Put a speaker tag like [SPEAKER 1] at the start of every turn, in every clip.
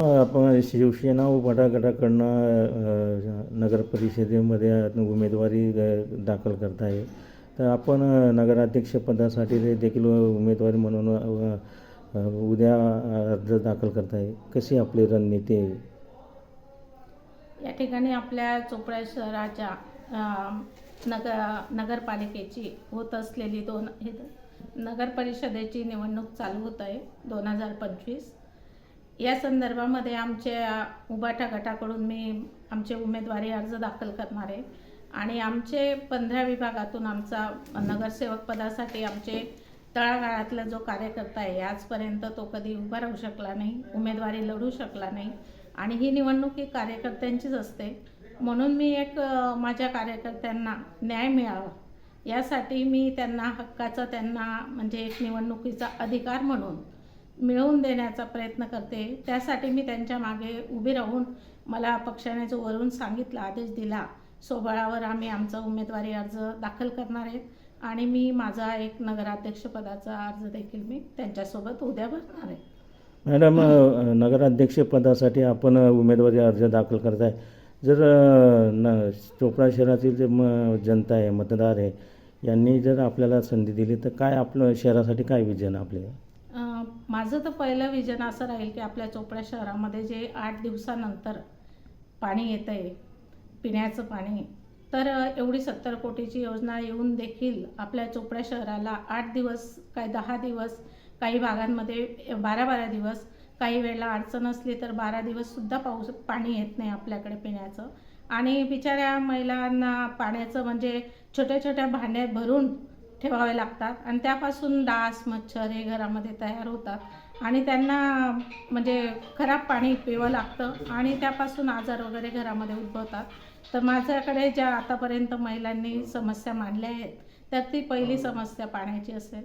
[SPEAKER 1] आपण शिवसेना व गटाकडनं नगर परिषदेमध्ये उमेदवारी दाखल करत आहे. तर आपण नगराध्यक्षपदासाठी देखील उमेदवारी म्हणून उद्या अर्ज दाखल करत आहे. कशी आपली रणनीती आहे?
[SPEAKER 2] या ठिकाणी आपल्या चोपडा शहराच्या नग नगरपालिकेची होत असलेली दोन नगर परिषदेची निवडणूक चालू होत आहे दोन हजार पंचवीस. या संदर्भामध्ये आमच्या उबाटा गटाकडून मी आमचे उमेदवारी अर्ज दाखल करणार आहे. आणि आमचे पंधरा विभागातून आमचा नगरसेवक पदासाठी आमचे तळागाळातला जो कार्यकर्ता आहे आजपर्यंत तो कधी उभा राहू शकला नाही उमेदवारी लढू शकला नाही. आणि ही निवडणूक ही कार्यकर्त्यांचीच असते. म्हणून मी एक माझ्या कार्यकर्त्यांना न्याय मिळावा. यासाठी मी त्यांना हक्काचा त्यांना म्हणजे एक निवडणुकीचा अधिकार म्हणून मिळवून देण्याचा प्रयत्न करते. त्यासाठी मी त्यांच्या मागे उभी राहून मला पक्षाने जो वरून सांगितला आदेश दिला सोबळावर आम्ही आमचा उमेदवारी अर्ज दाखल करणार आहेत आणि मी माझा एक नगराध्यक्षपदाचा अर्ज देखील मी त्यांच्यासोबत उद्या भरणार आहे.
[SPEAKER 1] मॅडम नगराध्यक्षपदासाठी आपण उमेदवारी अर्ज दाखल करत आहे जर न चोपडा शहरातील जे म जनता आहे मतदार आहे यांनी जर आपल्याला संधी दिली तर काय आपलं शहरासाठी काय विजन आपले
[SPEAKER 2] माझं तर पहिलं विजन असं राहील की आपल्या चोपडा शहरामध्ये जे आठ दिवसानंतर पाणी येतं आहे पिण्याचं पाणी तर एवढी सत्तर कोटीची योजना येऊन देखील आपल्या चोपडा शहराला आठ दिवस काही दहा दिवस काही भागांमध्ये बारा बारा दिवस काही वेळेला अडचण असली तर बारा दिवससुद्धा पाऊस पाणी येत नाही आपल्याकडे पिण्याचं. आणि बिचाऱ्या महिलांना पाण्याचं म्हणजे छोट्या छोट्या भांड्यात भरून ठेवावे लागतात. आणि त्यापासून डास मच्छर हे घरामध्ये तयार होतात. आणि त्यांना म्हणजे खराब पाणी पिवं लागतं. आणि त्यापासून आजार वगैरे घरामध्ये उद्भवतात. तर माझ्याकडे ज्या आतापर्यंत महिलांनी समस्या मांडल्या आहेत तर ती पहिली समस्या पाण्याची असेल.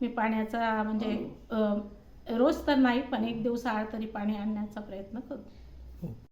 [SPEAKER 2] मी पाण्याचा म्हणजे रोज तर नाही पण एक दिवस आड तरी पाणी आणण्याचा प्रयत्न करतो. हो.